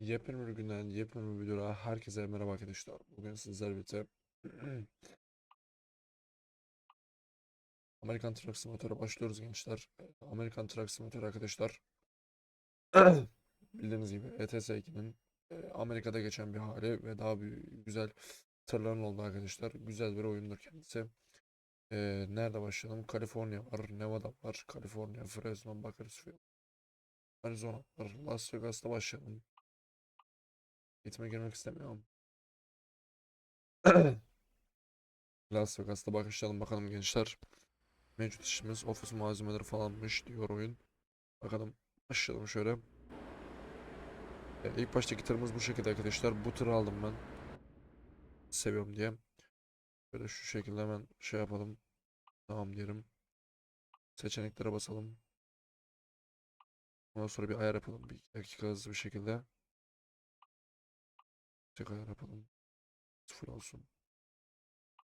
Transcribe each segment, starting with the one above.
Yepyeni bir günden, yepyeni bir videoda herkese merhaba arkadaşlar. Bugün sizlerle birlikte Amerikan Truck Simulator'a başlıyoruz gençler. Amerikan Truck Simulator arkadaşlar. Bildiğiniz gibi ETS 2'nin e, Amerika'da geçen bir hali ve daha bir güzel tırların olduğu arkadaşlar. Güzel bir oyundur kendisi. E, nerede başlayalım? Kaliforniya var, Nevada var, Kaliforniya, Fresno, Bakersfield, Arizona var. Las Vegas'ta başlayalım. Eğitime girmek istemiyorum. Las Vegas'ta başlayalım bakalım gençler. Mevcut işimiz ofis malzemeleri falanmış diyor oyun. Bakalım başlayalım şöyle. E, ilk baştaki tırımız bu şekilde arkadaşlar. Bu tırı aldım ben. Seviyorum diye. Böyle şu şekilde hemen şey yapalım. Tamam diyelim. Seçeneklere basalım. Ondan sonra bir ayar yapalım. Bir iki dakika hızlı bir şekilde. Tek ayar yapalım. Full olsun.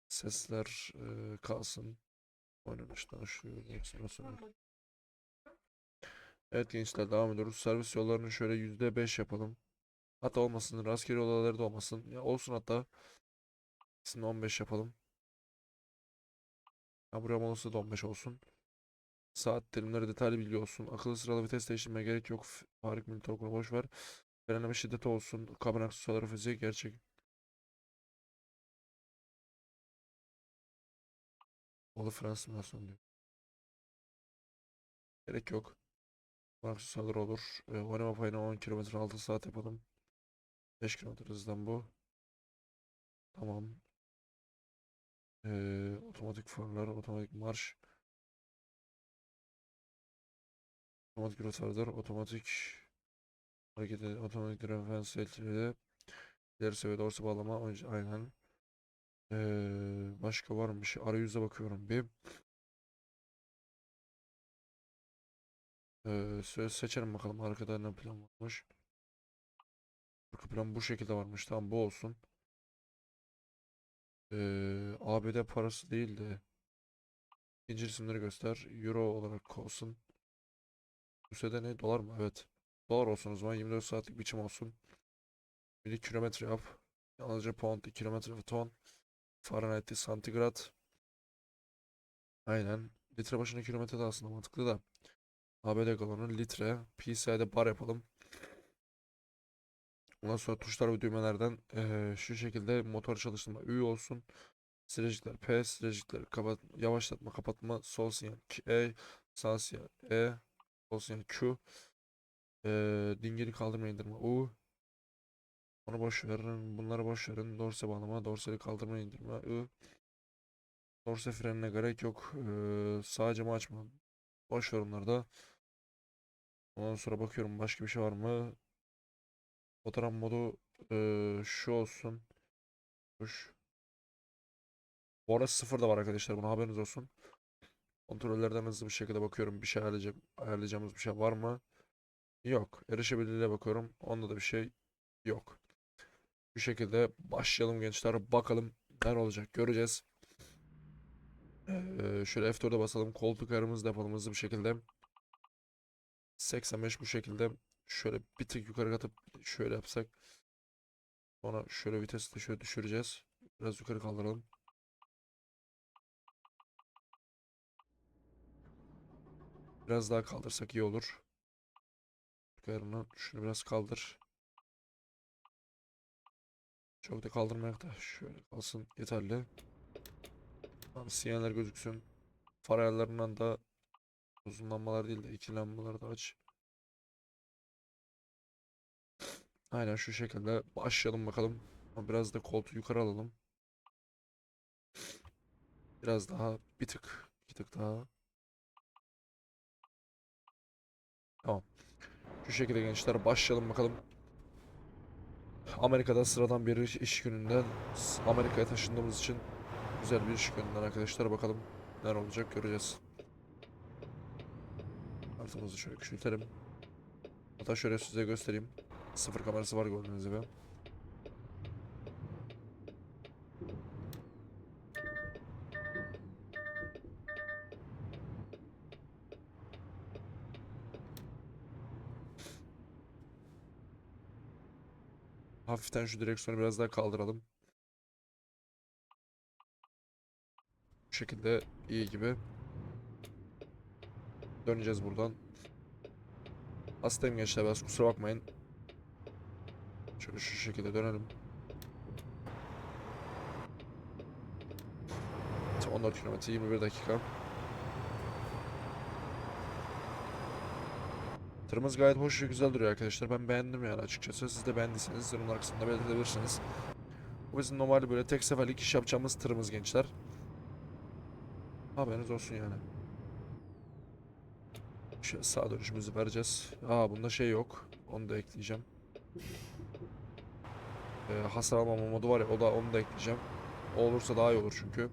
Sesler e, kalsın. Oynanıştan şu hepsini sonra. Evet gençler devam ediyoruz. Servis yollarını şöyle yüzde beş yapalım. Hatta olmasın. Rastgele olayları da olmasın. Ya olsun hatta. İkisini 15 yapalım. Ha buraya molası da 15 olsun. Saat dilimleri detaylı bilgi olsun. Akıllı sıralı vites değiştirmeye gerek yok. Farik Miltorkun'u boş ver. Frenleme şiddeti olsun. Kabin aksesuarları fiziği gerçek. Olı fren simülasyonu diyor. Gerek yok. Bu aksesuarlar olur. E, oynama payına 10 km 6 saat yapalım. 5 km hızdan bu. Tamam. Ee, otomatik farlar, otomatik marş. Otomatik rotarlar, otomatik hareket ed- otomatik referans elleri. İleri seviye dorsa bağlama önce aynen. Ee, başka var mı şey? Arayüze bakıyorum bir. Ee, söz seçelim bakalım arkada ne plan varmış. Arka plan bu şekilde varmış. Tamam bu olsun. Ee, ABD parası değil de ikinci isimleri göster. Euro olarak olsun. USD ne? Dolar mı? Evet. Dolar olsun o zaman. 24 saatlik biçim olsun. Bir kilometre yap. Yalnızca pound, kilometre ve ton. Fahrenheit, santigrat. Aynen. Litre başına kilometre de aslında mantıklı da. ABD galonu litre. PCI'de bar yapalım. Ondan sonra tuşlar ve düğmelerden eee, şu şekilde motor çalıştırma Ü olsun. Silecikler P, silecikleri kapat, yavaşlatma, kapatma, sol sinyal E, sağ sinyal E, sol sinyal Q. Eee dingili kaldırma indirme U. Onu boş verin. Bunları boş verin. Dorse bağlama, dorsali kaldırma indirme I. Dorse frenine gerek yok. Eee sağ camı açma. Boş ver onları da. Ondan sonra bakıyorum başka bir şey var mı? Fotoğraf modu eee, şu olsun. Tuş. Bu arada sıfır da var arkadaşlar. Buna haberiniz olsun. Kontrollerden hızlı bir şekilde bakıyorum. Bir şey ayarlayacağım, ayarlayacağımız bir şey var mı? Yok. Erişebilirliğe bakıyorum. Onda da bir şey yok. Bu şekilde başlayalım gençler. Bakalım neler olacak. Göreceğiz. Ee, şöyle F4'e basalım. Koltuk ayarımızı da yapalım şekilde. 85 bu şekilde. Şöyle bir tık yukarı katıp şöyle yapsak. Sonra şöyle vitesi de şöyle düşüreceğiz. Biraz yukarı kaldıralım. Biraz daha kaldırsak iyi olur. Yukarını şunu biraz kaldır. Çok da kaldırmayak da şöyle kalsın yeterli. Tamam sinyaller gözüksün. Far ayarlarından da uzun lambalar değil de iki lambaları da aç. Aynen şu şekilde başlayalım bakalım. Biraz da koltuğu yukarı alalım. Biraz daha bir tık, bir tık daha. Şu şekilde gençler başlayalım bakalım. Amerika'da sıradan bir iş, gününden Amerika'ya taşındığımız için güzel bir iş gününden arkadaşlar bakalım neler olacak göreceğiz. Kartımızı şöyle küçültelim. Hatta şöyle size göstereyim. Sıfır kamerası var gördüğünüz gibi. Hafiften şu direksiyonu biraz daha kaldıralım. Bu şekilde iyi gibi. Döneceğiz buradan. Hastayım gençler biraz kusura bakmayın. Şöyle şu şekilde dönelim. 14 kilometre 21 dakika. Tırımız gayet hoş ve güzel duruyor arkadaşlar. Ben beğendim yani açıkçası. Siz de beğendiyseniz yorumlar kısmında belirtebilirsiniz. Bu bizim normal böyle tek seferlik iş yapacağımız tırımız gençler. Haberiniz olsun yani. Şöyle sağ dönüşümüzü vereceğiz. Aa bunda şey yok. Onu da ekleyeceğim. Ee, hasar almama modu var ya o da onu da ekleyeceğim. O olursa daha iyi olur çünkü.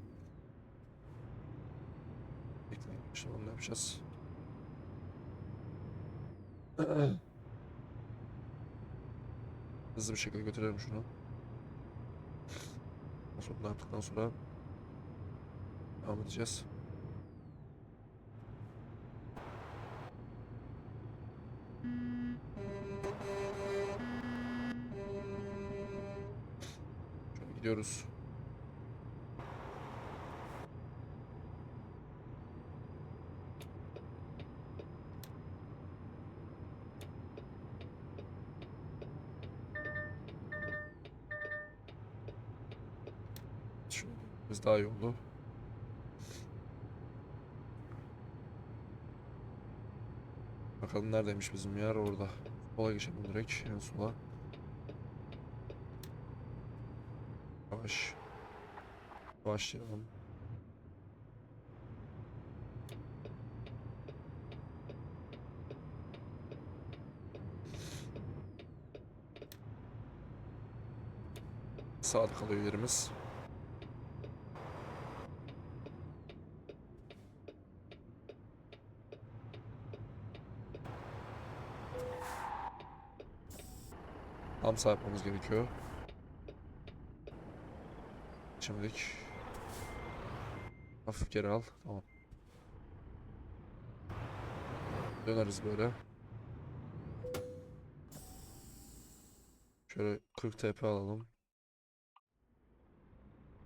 Ekleyeyim. İşte onu yapacağız. Hızlı bir şekilde götürelim şunu. Sonra yaptıktan sonra devam edeceğiz. Şöyle gidiyoruz. Biz daha iyi oldu. Bakalım neredeymiş bizim yer orada. Sola geçelim direkt en sola. Yavaş. Başlayalım. Sağda kalıyor yerimiz. Tam sağ yapmamız gerekiyor. Şimdilik. Hafif geri al. Tamam. Döneriz böyle. Şöyle 40 TP alalım.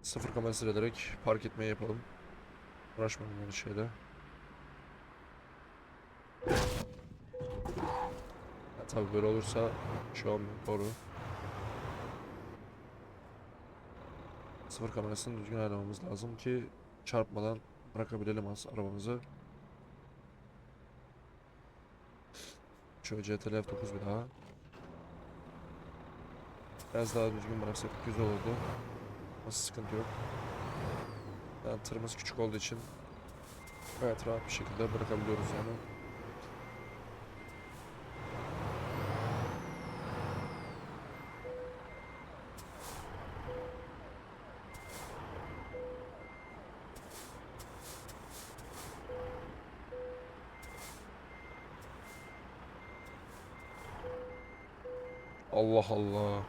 Sıfır kamerası ederek park etmeyi yapalım. Uğraşmayalım öyle şeyle. Ya tabii böyle olursa şu an doğru. Sıfır kamerasını düzgün ayarlamamız lazım ki çarpmadan bırakabilelim az arabamızı. Şöyle CTRL F9 bir daha. Biraz daha düzgün bıraksak güzel olurdu. Nasıl sıkıntı yok. Yani tırımız küçük olduğu için gayet rahat bir şekilde bırakabiliyoruz yani. Allah Allah.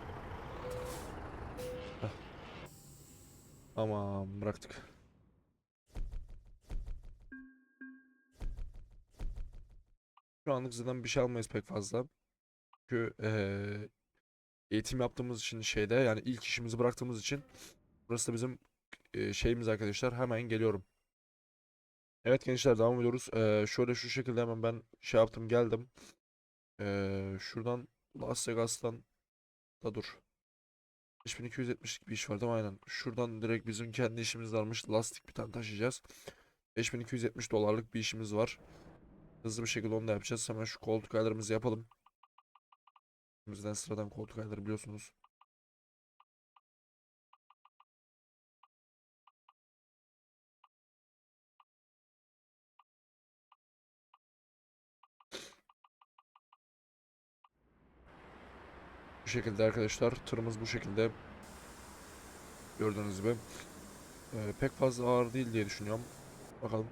Tamam bıraktık. Şu anlık zaten bir şey almayız pek fazla. Çünkü eee, eğitim yaptığımız için şeyde yani ilk işimizi bıraktığımız için burası da bizim eee, şeyimiz arkadaşlar. Hemen geliyorum. Evet gençler devam ediyoruz. Eee, şöyle şu şekilde hemen ben şey yaptım geldim. Eee, şuradan Las Vegas'tan da dur. 5270'lik bir iş var değil mi? Aynen. Şuradan direkt bizim kendi işimiz varmış. Lastik bir tane taşıyacağız. 5270 dolarlık bir işimiz var. Hızlı bir şekilde onu da yapacağız. Hemen şu koltuk ayarlarımızı yapalım. Bizden sıradan koltuk ayarları biliyorsunuz. Şekilde arkadaşlar. Tırımız bu şekilde. Gördüğünüz gibi. Ee, pek fazla ağır değil diye düşünüyorum. Bakalım.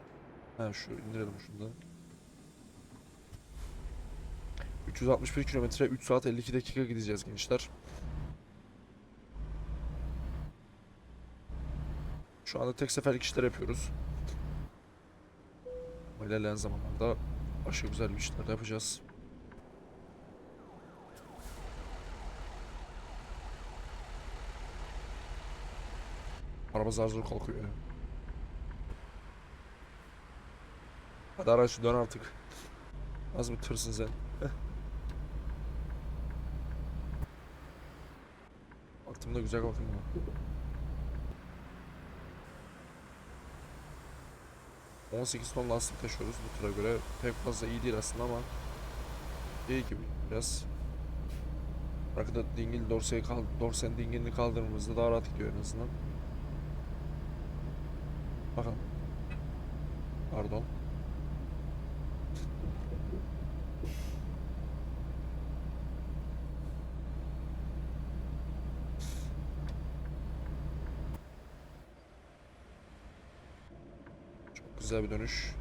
Ha şu indirelim şunu da. 361 kilometre 3 saat 52 dakika gideceğiz gençler. Şu anda tek seferlik işler yapıyoruz. İlerleyen zamanlarda başka güzel bir işler yapacağız. Araba zar zor kalkıyor ya. Hadi araç dön artık. Az mı tırsın sen? Baktığımda güzel bakın ama. ...18 ton lastik taşıyoruz bu tura göre. Pek fazla iyi değil aslında ama... ...iyi gibi biraz. Arkada dingil dorseyi kal dorsenin dingilini kaldırdığımızda daha rahat gidiyor en azından. Bakalım. Pardon. Çok güzel bir dönüş.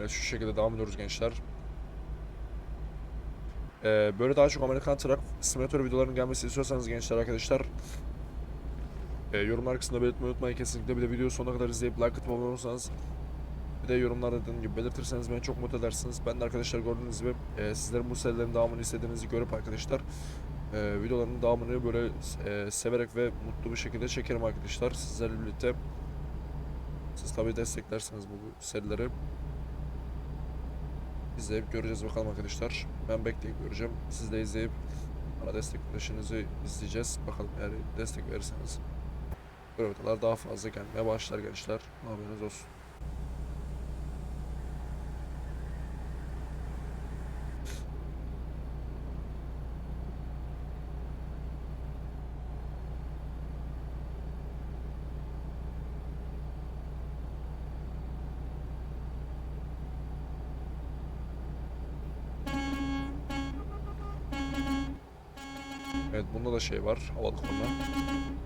Evet şu şekilde devam ediyoruz gençler. Ee, böyle daha çok Amerikan Truck Simulator videolarının gelmesini istiyorsanız gençler arkadaşlar e, yorumlar kısmında belirtmeyi unutmayın kesinlikle bir de videoyu sonuna kadar izleyip like atıp abone olursanız bir de yorumlarda dediğim gibi belirtirseniz beni çok mutlu edersiniz. Ben de arkadaşlar gördüğünüz gibi e, sizlerin bu serilerin devamını istediğinizi görüp arkadaşlar e, videoların devamını böyle e, severek ve mutlu bir şekilde çekerim arkadaşlar sizlerle birlikte. Siz tabii desteklersiniz bu serileri. İzleyip göreceğiz bakalım arkadaşlar. Ben bekleyip göreceğim. Siz de izleyip bana destek verişinizi izleyeceğiz. Bakalım eğer destek verirseniz görüntüler daha fazla gelmeye başlar gençler. Haberiniz olsun. Evet bunda da şey var. Havalı korna.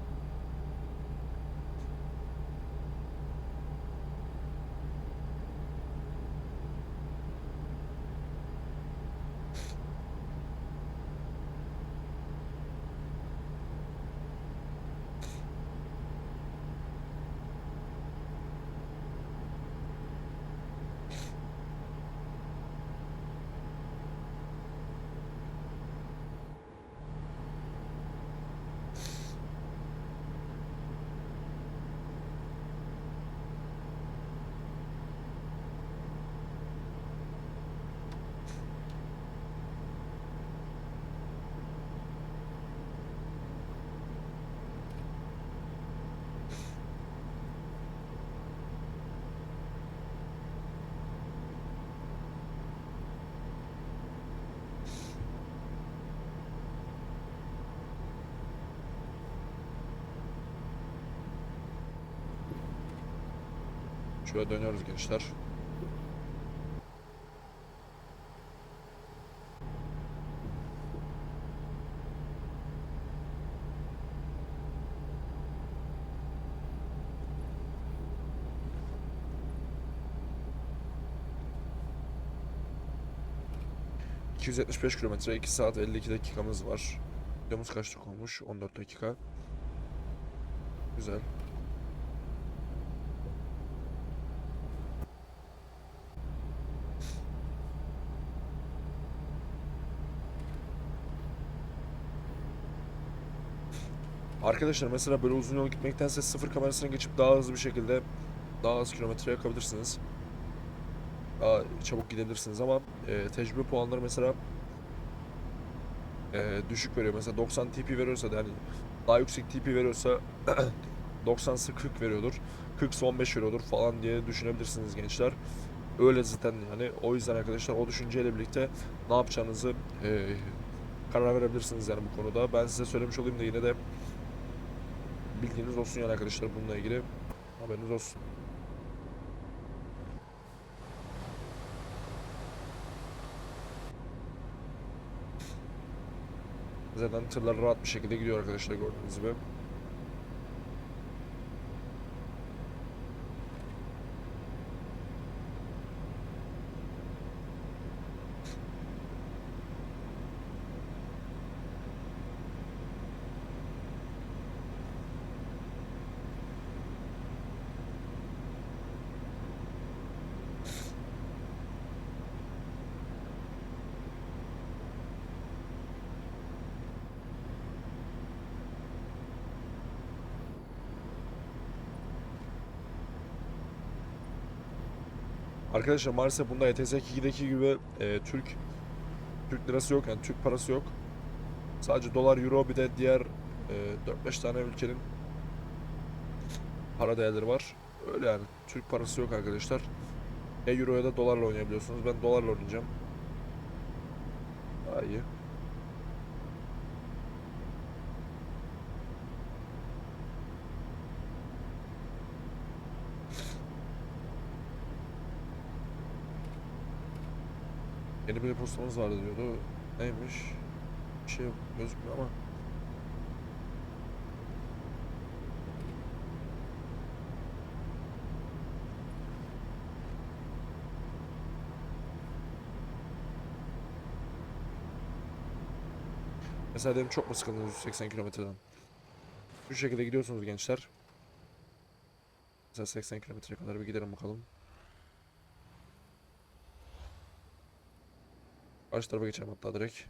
Şöyle dönüyoruz gençler. ...275 kilometre, 2 saat 52 dakikamız var. Videomuz kaç dakika olmuş? 14 dakika. Güzel. Arkadaşlar mesela böyle uzun yol gitmektense sıfır kamerasına geçip daha hızlı bir şekilde daha az kilometre yakabilirsiniz. Daha çabuk gidebilirsiniz ama e, tecrübe puanları mesela e, düşük veriyor. Mesela 90 TP veriyorsa yani daha yüksek TP veriyorsa 90 ise 40 veriyordur. 40 ise 15 veriyordur falan diye düşünebilirsiniz gençler. Öyle zaten yani. O yüzden arkadaşlar o düşünceyle birlikte ne yapacağınızı e, karar verebilirsiniz yani bu konuda. Ben size söylemiş olayım da yine de bildiğiniz olsun yani arkadaşlar bununla ilgili haberiniz olsun. Zaten tırlar rahat bir şekilde gidiyor arkadaşlar gördüğünüz gibi. Arkadaşlar maalesef bunda ETS 2'deki gibi e, Türk Türk lirası yok yani Türk parası yok. Sadece dolar, euro bir de diğer e, 4-5 tane ülkenin para değerleri var. Öyle yani Türk parası yok arkadaşlar. Ya euro ya da dolarla oynayabiliyorsunuz. Ben dolarla oynayacağım. Daha iyi. Yeni bir postamız vardı diyordu. Neymiş? Bir şey gözükmüyor ama. Mesela dedim çok mu sıkıldınız 180 kilometreden? Şu şekilde gidiyorsunuz gençler. Mesela 80 kilometreye kadar bir gidelim bakalım. Karşı tarafa geçelim hatta direkt.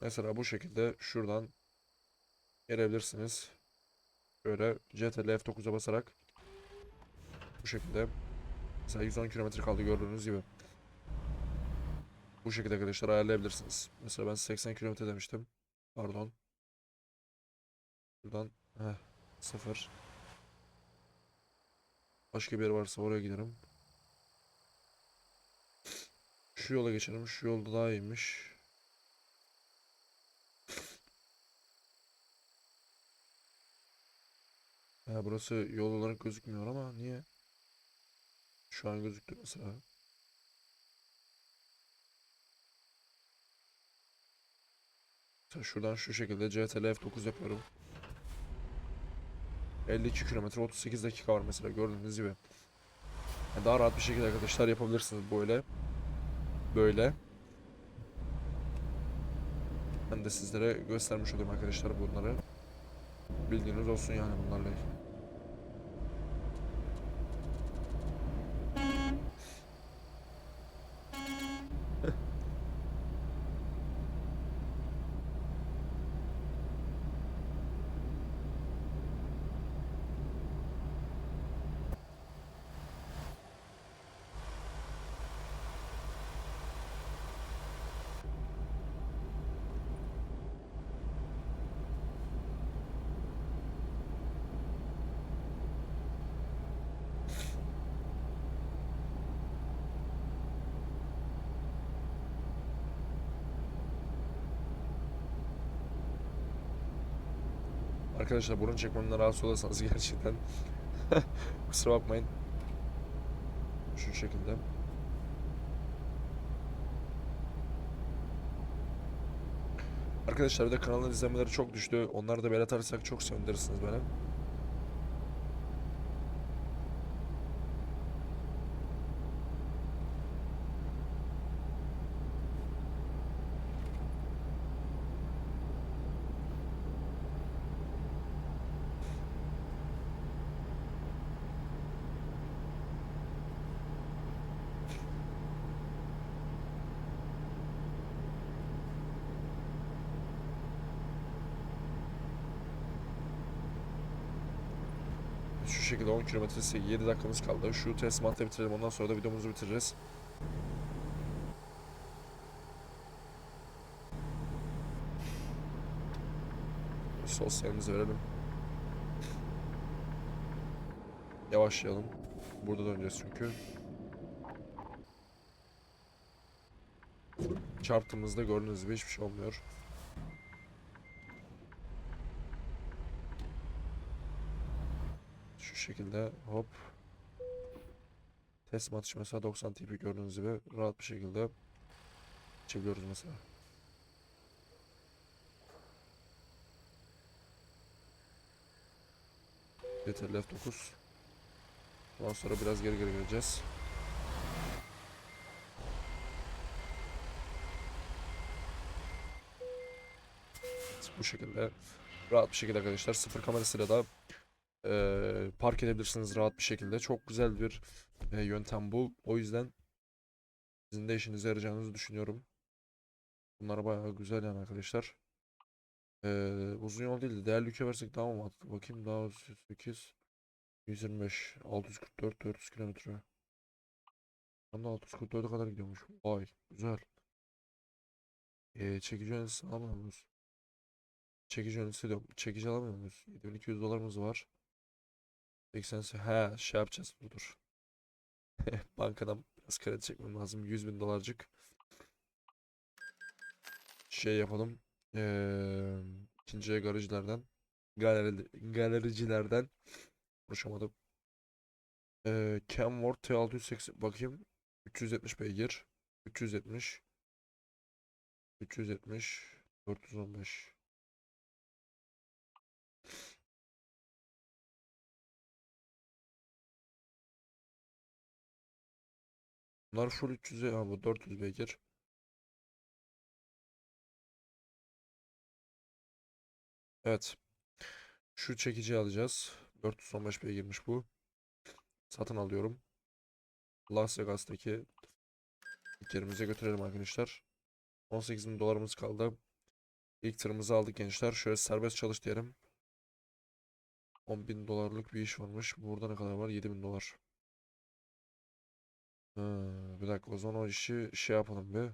Mesela bu şekilde şuradan gelebilirsiniz. Böyle CTRL F9'a basarak bu şekilde mesela 110 kilometre kaldı gördüğünüz gibi. Bu şekilde arkadaşlar ayarlayabilirsiniz. Mesela ben 80 kilometre demiştim. Pardon. Buradan heh, 0 Başka bir yer varsa oraya giderim. Şu yola geçelim. Şu yolda daha iyiymiş. Ha, burası yol olarak gözükmüyor ama niye? Şu an gözüktü mesela. Şuradan şu şekilde CTRL F9 yapıyorum. 52 kilometre 38 dakika var mesela gördüğünüz gibi. Yani daha rahat bir şekilde arkadaşlar yapabilirsiniz böyle. Böyle. Ben de sizlere göstermiş olayım arkadaşlar bunları. Bildiğiniz olsun yani bunlarla ilgili. Arkadaşlar burun çekmemden rahatsız olursanız gerçekten kusura bakmayın. Şu şekilde. Arkadaşlar bir de kanalın izlemeleri çok düştü. Onları da böyle atarsak çok sevindirirsiniz beni. 10 kilometresi 7 dakikamız kaldı. Şu test mantı bitirelim ondan sonra da videomuzu bitiririz. Sosyalimizi verelim. Yavaşlayalım. Burada döneceğiz çünkü. Çarptığımızda gördüğünüz gibi hiçbir şey olmuyor. Şekilde hop. Teslim atışı mesela 90 TP gördüğünüz gibi rahat bir şekilde çeviriyoruz mesela. Yeter left 9. Ondan sonra biraz geri geri geleceğiz. Bu şekilde rahat bir şekilde arkadaşlar sıfır kamerasıyla da eee, park edebilirsiniz rahat bir şekilde. Çok güzel bir eee, yöntem bu. O yüzden sizin de işinize yarayacağınızı düşünüyorum. Bunlar bayağı güzel yani arkadaşlar. Eee, uzun yol değil de değerli yükü versek daha mı mantıklı? Bakayım daha 8 125 644 400 kilometre. Tam da 644'e kadar gidiyormuş. Vay güzel. Eee çekici öncesi alamıyor muyuz? Çekici öncesi diyorum. Çekici alamıyor muyuz? 7200 dolarımız var. 80 he şey yapacağız dur. Bankadan biraz kredi çekmem lazım. 100 bin dolarcık. Şey yapalım. Eee ikinci garajlardan. Galeri, galericilerden. Konuşamadım. Eee Kenworth T680 bakayım. 370 beygir. 370. 370. 415. Bunlar full 300'e ha bu 400 beygir. Evet. Şu çekici alacağız. 415 beygirmiş bu. Satın alıyorum. Las Vegas'taki yerimize götürelim arkadaşlar. 18 bin dolarımız kaldı. İlk tırımızı aldık gençler. Şöyle serbest çalış diyelim. 10 bin dolarlık bir iş varmış. Burada ne kadar var? 7 bin dolar. Ha, bir dakika o zaman o işi şey yapalım bir.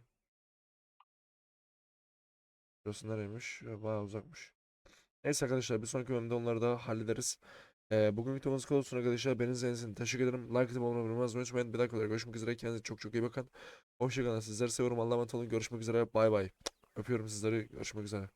Burası nereymiş? Ya, Bayağı uzakmış. Neyse arkadaşlar bir sonraki bölümde onları da hallederiz. Ee, bugün videomuz kadar olsun arkadaşlar. Beni izlediğiniz teşekkür ederim. Like atıp abone olmayı unutmayın. Bir dakika görüşmek üzere. Kendinize çok çok iyi bakın. Hoşçakalın. Sizleri seviyorum. Allah'a emanet olun. Görüşmek üzere. Bay bay. Öpüyorum sizleri. Görüşmek üzere.